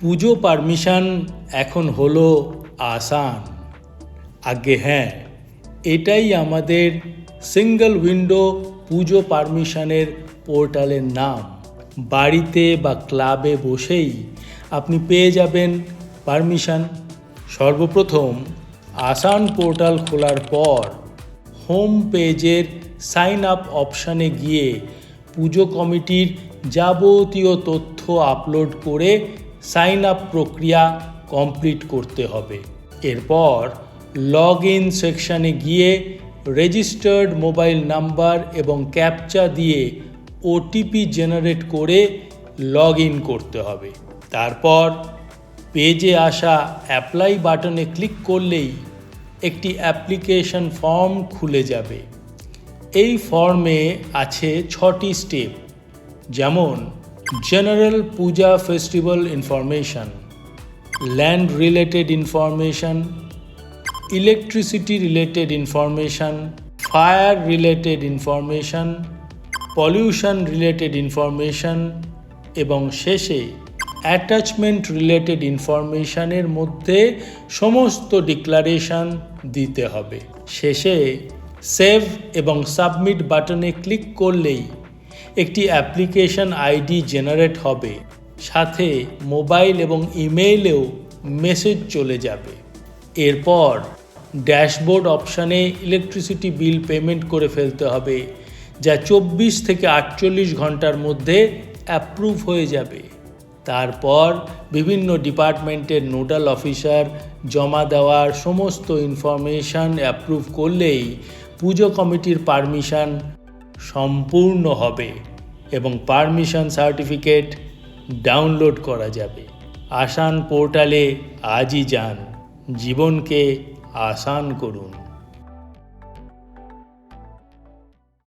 পুজো permission এখন হলো আসান। আগে হ্যাঁ এটাই আমাদের সিঙ্গল উইন্ডো পুজো পারমিশনের পোর্টালের নাম। বাড়িতে বা ক্লাবে বসেই আপনি পেয়ে যাবেন পারমিশন। সর্বপ্রথম আসান পোর্টাল খোলার পর হোম পেজের সাইন আপ অপশানে গিয়ে পুজো কমিটির যাবতীয় তথ্য আপলোড করে সাইন আপ প্রক্রিয়া কমপ্লিট করতে হবে। এরপর লগ ইন সেকশানে গিয়ে রেজিস্টার্ড মোবাইল নাম্বার এবং ক্যাপচা দিয়ে ওটিপি জেনারেট করে লগ ইন করতে হবে। তারপর পেজে আসা অ্যাপ্লাই বাটনে ক্লিক করলেই একটি অ্যাপ্লিকেশন ফর্ম খুলে যাবে। এই ফর্মে আছে ছটি স্টেপ যেমন general puja festival information land related information electricity related information fire related information pollution related information এবং শেষে অ্যাটাচমেন্ট রিলেটেড ইনফরমেশনের মধ্যে সমস্ত ডিক্লারেশন দিতে হবে। শেষে সেভ এবং সাবমিট বাটনে ক্লিক করলেই একটি অ্যাপ্লিকেশন আইডি জেনারেট হবে। সাথে মোবাইল এবং ইমেইলেও মেসেজ চলে যাবে। এরপর ড্যাশবোর্ড অপশানে ইলেকট্রিসিটি বিল পেমেন্ট করে ফেলতে হবে, যা চব্বিশ থেকে আটচল্লিশ ঘণ্টার মধ্যে অ্যাপ্রুভ হয়ে যাবে। তারপর বিভিন্ন ডিপার্টমেন্টের নোডাল অফিসার জমা দেওয়ার সমস্ত ইনফরমেশান অ্যাপ্রুভ করলেই পুজো কমিটির পারমিশন সম্পূর্ণ হবে এবং পারমিশন সার্টিফিকেট ডাউনলোড করা যাবে। আসান পোর্টালে আজই যান। জীবনকে আসান করুন।